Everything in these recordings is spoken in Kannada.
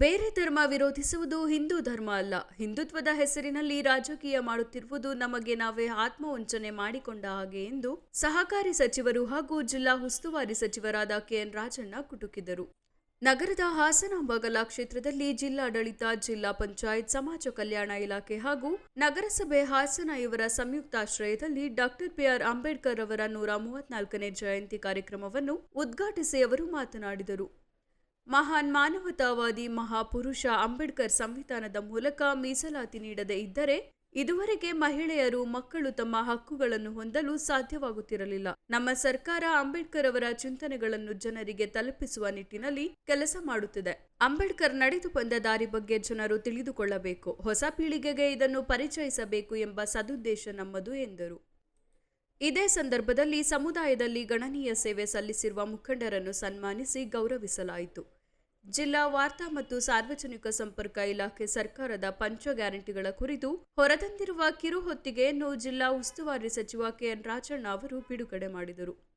ಬೇರೆ ಧರ್ಮ ವಿರೋಧಿಸುವುದು ಹಿಂದೂ ಧರ್ಮ ಅಲ್ಲ. ಹಿಂದುತ್ವದ ಹೆಸರಿನಲ್ಲಿ ರಾಜಕೀಯ ಮಾಡುತ್ತಿರುವುದು ನಮಗೆ ನಾವೇ ಆತ್ಮವಂಚನೆ ಮಾಡಿಕೊಂಡ ಹಾಗೆ ಎಂದು ಸಹಕಾರಿ ಸಚಿವರು ಹಾಗೂ ಜಿಲ್ಲಾ ಉಸ್ತುವಾರಿ ಸಚಿವರಾದ ಕೆಎನ್ ರಾಜಣ್ಣ ಕುಟುಕಿದರು. ನಗರದ ಹಾಸನಾಂಬ ಕ್ಷೇತ್ರದಲ್ಲಿ ಜಿಲ್ಲಾಡಳಿತ, ಜಿಲ್ಲಾ ಪಂಚಾಯತ್, ಸಮಾಜ ಕಲ್ಯಾಣ ಇಲಾಖೆ ಹಾಗೂ ನಗರಸಭೆ ಹಾಸನ ಇವರ ಸಂಯುಕ್ತಾಶ್ರಯದಲ್ಲಿ ಡಾಕ್ಟರ್ ಬಿಆರ್ ಅಂಬೇಡ್ಕರ್ ಅವರ ನೂರ ಮೂವತ್ನಾಲ್ಕನೇ ಜಯಂತಿ ಕಾರ್ಯಕ್ರಮವನ್ನು ಉದ್ಘಾಟಿಸಿ ಅವರು ಮಾತನಾಡಿದರು. ಮಹಾನ್ ಮಾನವತಾವಾದಿ ಮಹಾಪುರುಷ ಅಂಬೇಡ್ಕರ್ ಸಂವಿಧಾನದ ಮೂಲಕ ಮೀಸಲಾತಿ ನೀಡದೇ ಇದ್ದರೆ ಇದುವರೆಗೆ ಮಹಿಳೆಯರು ಮಕ್ಕಳು ತಮ್ಮ ಹಕ್ಕುಗಳನ್ನು ಹೊಂದಲು ಸಾಧ್ಯವಾಗುತ್ತಿರಲಿಲ್ಲ. ನಮ್ಮ ಸರ್ಕಾರ ಅಂಬೇಡ್ಕರ್ ಅವರ ಚಿಂತನೆಗಳನ್ನು ಜನರಿಗೆ ತಲುಪಿಸುವ ನಿಟ್ಟಿನಲ್ಲಿ ಕೆಲಸ ಮಾಡುತ್ತಿದೆ. ಅಂಬೇಡ್ಕರ್ ನಡೆದು ಬಂದ ದಾರಿ ಬಗ್ಗೆ ಜನರು ತಿಳಿದುಕೊಳ್ಳಬೇಕು. ಹೊಸ ಪೀಳಿಗೆಗೆ ಇದನ್ನು ಪರಿಚಯಿಸಬೇಕು ಎಂಬ ಸದುದ್ದೇಶ ನಮ್ಮದು ಎಂದರು. ಇದೇ ಸಂದರ್ಭದಲ್ಲಿ ಸಮುದಾಯದಲ್ಲಿ ಗಣನೀಯ ಸೇವೆ ಸಲ್ಲಿಸಿರುವ ಮುಖಂಡರನ್ನು ಸನ್ಮಾನಿಸಿ ಗೌರವಿಸಲಾಯಿತು. ಜಿಲ್ಲಾ ವಾರ್ತಾ ಮತ್ತು ಸಾರ್ವಜನಿಕ ಸಂಪರ್ಕ ಇಲಾಖೆ ಸರ್ಕಾರದ ಪಂಚ ಗ್ಯಾರಂಟಿಗಳ ಕುರಿತು ಹೊರತಂದಿರುವ ಕಿರುಹೊತ್ತಿಗೆಯನ್ನು ಜಿಲ್ಲಾ ಉಸ್ತುವಾರಿ ಸಚಿವ ಕೆಎನ್ ರಾಜಣ್ಣ ಅವರು ಬಿಡುಗಡೆ ಮಾಡಿದರು.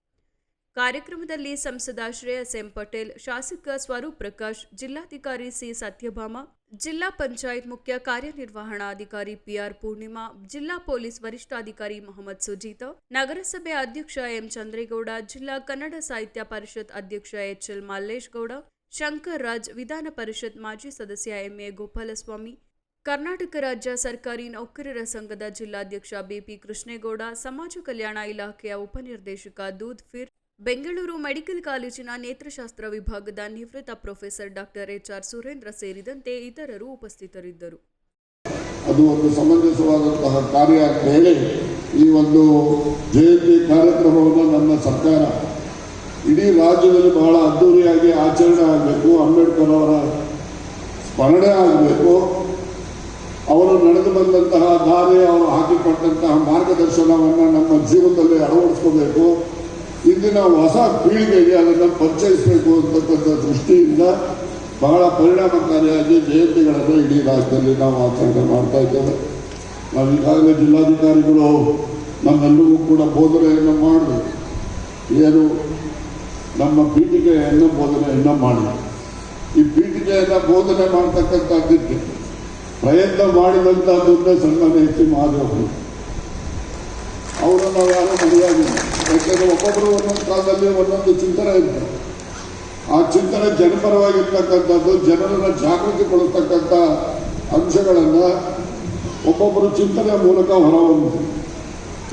ಕಾರ್ಯಕ್ರಮದಲ್ಲಿ ಸಂಸದ ಶ್ರೇಯಸ್ ಎಂ ಪಟೇಲ್, ಶಾಸಕ ಸ್ವರೂಪ್ ಪ್ರಕಾಶ್, ಜಿಲ್ಲಾಧಿಕಾರಿ ಸಿ ಸತ್ಯಭಾಮ, ಜಿಲ್ಲಾ ಪಂಚಾಯತ್ ಮುಖ್ಯ ಕಾರ್ಯನಿರ್ವಹಣಾಧಿಕಾರಿ ಪಿಆರ್ ಪೂರ್ಣಿಮಾ, ಜಿಲ್ಲಾ ಪೊಲೀಸ್ ವರಿಷ್ಠಾಧಿಕಾರಿ ಮೊಹಮ್ಮದ್ ಸುಜೀತ, ನಗರಸಭೆ ಅಧ್ಯಕ್ಷ ಎಂ ಚಂದ್ರೇಗೌಡ, ಜಿಲ್ಲಾ ಕನ್ನಡ ಸಾಹಿತ್ಯ ಪರಿಷತ್ ಅಧ್ಯಕ್ಷ ಎಚ್ಎಲ್ ಮಲ್ಲೇಶ್ ಗೌಡ ಶಂಕರ್ ರಾಜ್, ವಿಧಾನ ಪರಿಷತ್ ಮಾಜಿ ಸದಸ್ಯ ಎಂಎ ಗೋಪಾಲಸ್ವಾಮಿ, ಕರ್ನಾಟಕ ರಾಜ್ಯ ಸರ್ಕಾರಿ ನೌಕರರ ಸಂಘದ ಜಿಲ್ಲಾಧ್ಯಕ್ಷ ಬಿಪಿ ಕೃಷ್ಣೇಗೌಡ, ಸಮಾಜ ಕಲ್ಯಾಣ ಇಲಾಖೆಯ ಉಪನಿರ್ದೇಶಕ ದೂದ್ ಫಿರ್ ಬೆಂಗಳೂರು ಮೆಡಿಕಲ್ ಕಾಲೇಜಿನ ನೇತ್ರಶಾಸ್ತ್ರ ವಿಭಾಗದ ನಿವೃತ್ತ professor doctor H R Surendra ಸೇರಿದಂತೆ ಇತರರು ಉಪಸ್ಥಿತರಿದ್ದರು. ಅದು ಒಂದು ಸಮಂಜಸವಾದಂತಹ ಕಾರ್ಯ ಅಂತ ಹೇಳಿ, ಈ ಒಂದು ಜಯಂತಿ ಕಾರ್ಯಕ್ರಮವನ್ನು ನಮ್ಮ ಸರ್ಕಾರ ಇಡೀ ರಾಜ್ಯದಲ್ಲಿ ಬಹಳ ಅದ್ದೂರಿಯಾಗಿ ಆಚರಣೆ ಆಗಬೇಕು, ಅಂಬೇಡ್ಕರ್ ಅವರ ಸ್ಮರಣೆ ಆಗಬೇಕು. ಅವರು ನಡೆದು ಬಂದಂತಹ ದಾರಿ ಅವರು ಹಾಕಿಕೊಟ್ಟಂತಹ ಮಾರ್ಗದರ್ಶನವನ್ನು ನಮ್ಮ ಜೀವನದಲ್ಲಿ ಅಳವಡಿಸ್ಕೋಬೇಕು. ಇಂದಿನ ಹೊಸ ಪೀಳಿಗೆಗೆ ಅದನ್ನು ಪರಿಚಯಿಸಬೇಕು ಅಂತಕ್ಕಂಥ ದೃಷ್ಟಿಯಿಂದ ಬಹಳ ಪರಿಣಾಮಕಾರಿಯಾಗಿ ಜಯಂತಿಗಳನ್ನು ಇಡೀ ರಾಜ್ಯದಲ್ಲಿ ನಾವು ಆಚರಣೆ ಮಾಡ್ತಾ ಇದ್ದೇವೆ. ನಾವು ಈಗಾಗಲೇ ಜಿಲ್ಲಾಧಿಕಾರಿಗಳು ನಮ್ಮೆಲ್ಲರಿಗೂ ಕೂಡ ಬೋಧನೆಯನ್ನು ಮಾಡಿದ್ರು. ಏನು ನಮ್ಮ ಪೀಠಿಕೆಯನ್ನು ಬೋಧನೆಯನ್ನು ಮಾಡಿದ್ರು. ಈ ಪೀಠಿಕೆಯನ್ನು ಬೋಧನೆ ಮಾಡ್ತಕ್ಕಂಥದ್ದಕ್ಕೆ ಪ್ರಯತ್ನ ಮಾಡಿದಂಥದ್ದನ್ನೇ ಸನ್ಮಾನ ಸಿ ಅವರು ಅವರನ್ನು ಯಾರು ಮರೆಯಾಗಿಲ್ಲ. ಯಾಕೆಂದರೆ ಒಬ್ಬೊಬ್ಬರು ಒಂದೊಂದು ಕಾಲದಲ್ಲಿ ಒಂದೊಂದು ಚಿಂತನೆ ಇರ್ತದೆ ಆ ಚಿಂತನೆ ಜನಪರವಾಗಿರ್ತಕ್ಕಂಥದ್ದು, ಜನರನ್ನು ಜಾಗೃತಿಗೊಳಿಸ್ತಕ್ಕಂಥ ಅಂಶಗಳನ್ನು ಒಬ್ಬೊಬ್ಬರು ಚಿಂತನೆಯ ಮೂಲಕ ಹೊರಹೊಮ್ಮಿದೆ.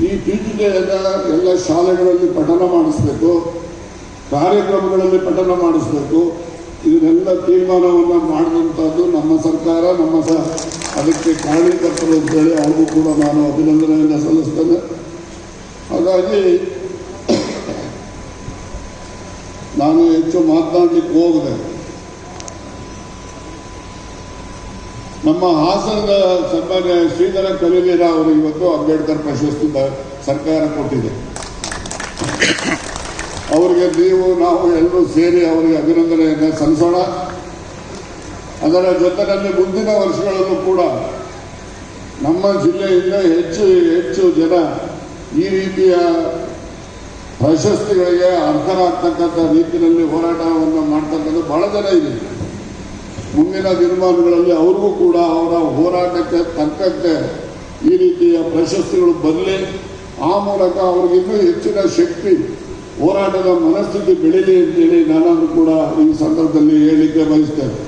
ಈ ಪೀಠಿಕೆಯನ್ನು ಎಲ್ಲ ಶಾಲೆಗಳಲ್ಲಿ ಪಠನ ಮಾಡಿಸಬೇಕು, ಕಾರ್ಯಕ್ರಮಗಳಲ್ಲಿ ಪಠನ ಮಾಡಿಸಬೇಕು. ಇದನ್ನೆಲ್ಲ ತೀರ್ಮಾನವನ್ನು ಮಾಡಿದಂಥದ್ದು ನಮ್ಮ ಸರ್ಕಾರ, ನಮ್ಮ ಸ, ಅದಕ್ಕೆ ಕಾರಣೀಕರ್ತರು ಅಂತೇಳಿ ಅವ್ರಿಗೂ ಕೂಡ ನಾನು ಅಭಿನಂದನೆಯನ್ನು ಸಲ್ಲಿಸ್ತೇನೆ. ಹಾಗಾಗಿ ನಾನು ಹೆಚ್ಚು ಮಾತನಾಡಲಿಕ್ಕೆ ಹೋಗದೆ. ನಮ್ಮ ಹಾಸನದ ಸನ್ಮಾನ್ಯ ಶ್ರೀಧರ ಕಲೀಲೀರ ಅವರು ಇವತ್ತು ಅಂಬೇಡ್ಕರ್ ಪ್ರಶಸ್ತಿ ಸರ್ಕಾರ ಕೊಟ್ಟಿದೆ. ಅವರಿಗೆ ನೀವು, ನಾವು ಎಲ್ಲರೂ ಸೇರಿ ಅವರಿಗೆ ಅಭಿನಂದನೆಯನ್ನು ಸಲ್ಲಿಸೋಣ. ಅದರ ಜೊತೆಯಲ್ಲಿ ಮುಂದಿನ ವರ್ಷಗಳಲ್ಲೂ ಕೂಡ ನಮ್ಮ ಜಿಲ್ಲೆಯಿಂದ ಹೆಚ್ಚು ಹೆಚ್ಚು ಜನ ಈ ರೀತಿಯ ಪ್ರಶಸ್ತಿಗಳಿಗೆ ಅರ್ಹರಾಗ್ತಕ್ಕಂಥ ರೀತಿಯಲ್ಲಿ ಹೋರಾಟವನ್ನು ಮಾಡ್ತಕ್ಕಂಥ ಬಹಳ ಜನ ಇದೆ ಮುಂದಿನ ದಿನಮಾನಗಳಲ್ಲಿ ಅವ್ರಿಗೂ ಕೂಡ ಅವರ ಹೋರಾಟಕ್ಕೆ ತಕ್ಕಂತೆ ಈ ರೀತಿಯ ಪ್ರಶಸ್ತಿಗಳು ಬರಲಿ. ಆ ಮೂಲಕ ಅವ್ರಿಗೆ ಇನ್ನೂ ಹೆಚ್ಚಿನ ಶಕ್ತಿ, ಹೋರಾಟದ ಮನಸ್ಥಿತಿ ಬೆಳೀಲಿ ಅಂತೇಳಿ ನಾನಾದರೂ ಕೂಡ ಈ ಸಂದರ್ಭದಲ್ಲಿ ಹೇಳಲಿಕ್ಕೆ ಬಯಸ್ತೇನೆ.